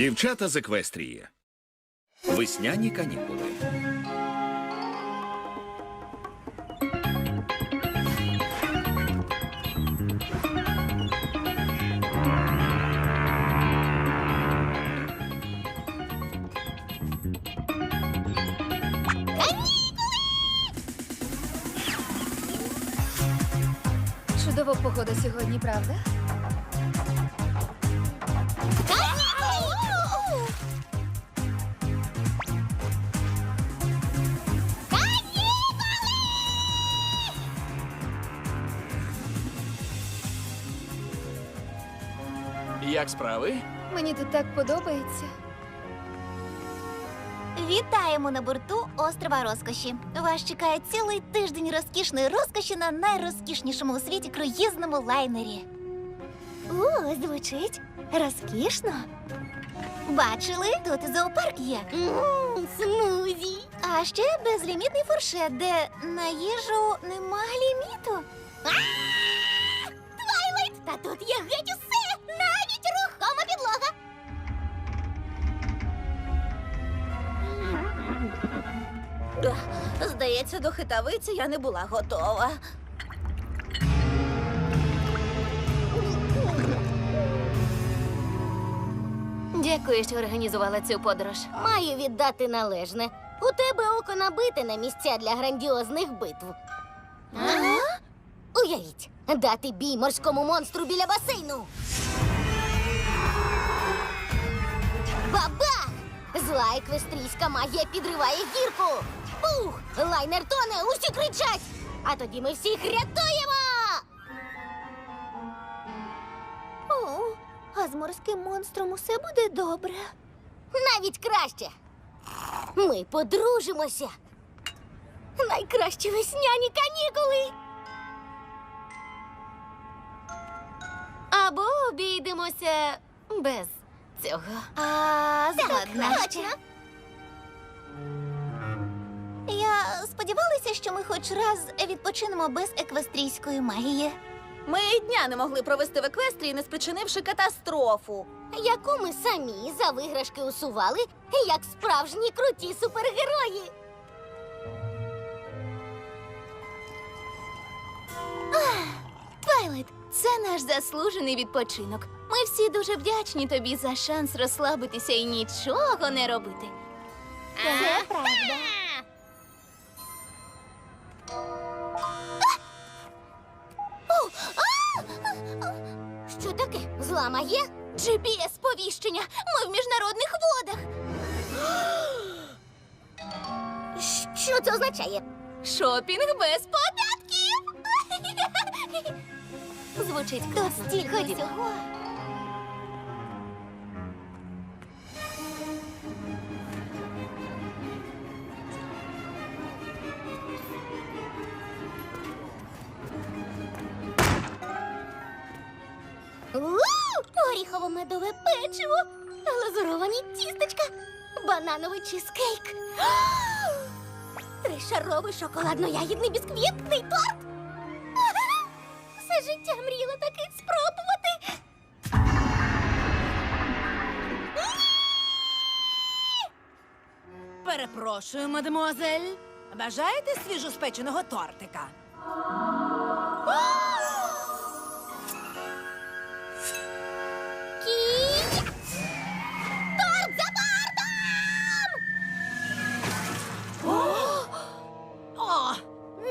Дівчата з Еквестрії. Весняні канікули. Чудова погода сьогодні, правда? Як справи? Мені тут так подобається. Вітаємо на борту острова розкоші. Вас чекає цілий тиждень розкішної розкоші на найрозкішнішому у світі круїзному лайнері. О, звучить розкішно. Бачили, тут і зоопарк є. Смузі. А ще безлімітний фуршет, де на їжу нема ліміту. Твайлайт! Та тут є геть усе! Здається, до хитавиці я не була готова. Дякую, що організувала цю подорож. Маю віддати належне. У тебе око набите на місця для грандіозних битв. Уявіть, дати бій морському монстру біля басейну. Бабах! Зла еквестрійська магія підриває гірку. Бух! Лайнер тоне, усі кричать! А тоді ми всіх рятуємо! О, а з морським монстром усе буде добре. Навіть краще. Ми подружимося. Найкращі весняні канікули. Або обійдемося без цього. А згодна. точно. Я сподівалася, що ми хоч раз відпочинемо без еквестрійської магії. Ми дня не могли провести в еквестрії, не спричинивши катастрофу. Яку ми самі за виграшки усували, як справжні круті супергерої. Це наш заслужений відпочинок. Ми всі дуже вдячні тобі за шанс розслабитися і нічого не робити. Це правда. Що таке? Зла магія? GPS-повіщення. Ми в міжнародних водах. Що це означає? Шопінг без податків. Звучить Тут класно. стільки Ходімо. всього. Горіхово-медове печиво, глазуровані тістечка, банановий чизкейк. Тришаровий шоколадно-ягідний бісквітний торт. Життя мріяла таки спробувати. Перепрошую, мадемуазель. Бажаєте свіжоспеченого тортика? Торт за бортом! О,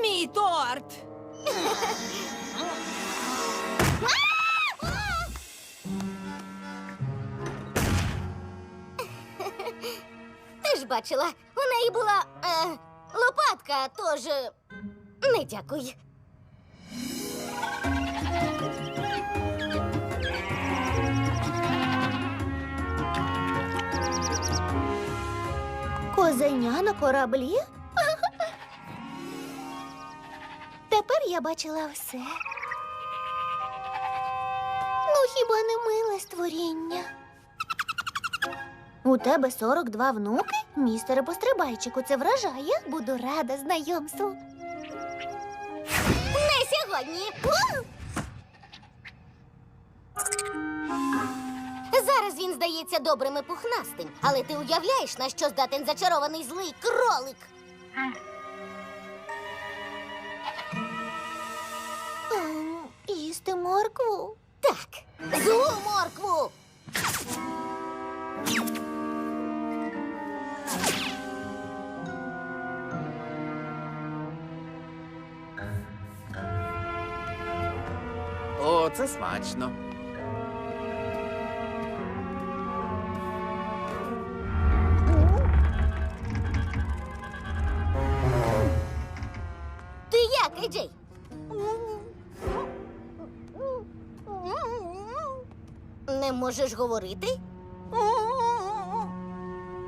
мій торт! Ти ж бачила, у неї була е, лопатка, тож е, не дякуй. Козеня на кораблі? Тепер я бачила все. Ну, хіба не миле створіння? У тебе 42 внуки? Містере Пострибайчику, це вражає. Буду рада знайомству. Не сьогодні. Зараз він здається добрим і пухнастим, але ти уявляєш, на що здатен зачарований злий кролик. Їсти моркву. Так, злу моркву. О, це смачно. Ти як, Ейджей? Можеш говорити?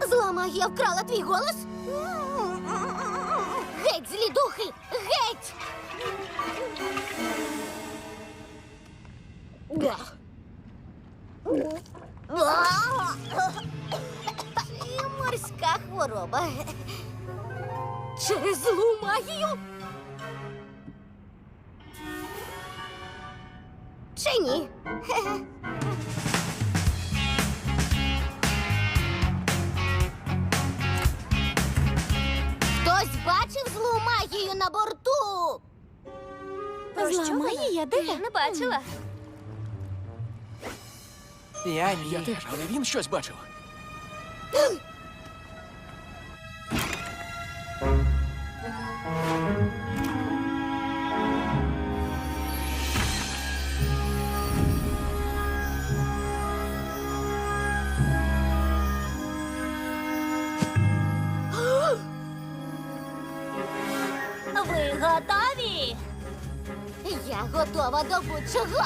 Зла магія вкрала твій голос? Геть, злі духи! Геть! Морська хвороба. Через злу магію? Чи ні? Бачив злу магію на борту? Зла магія, де? Я не бачила. Я ні. Я теж, але він щось бачив. 天和多么的不吃喝。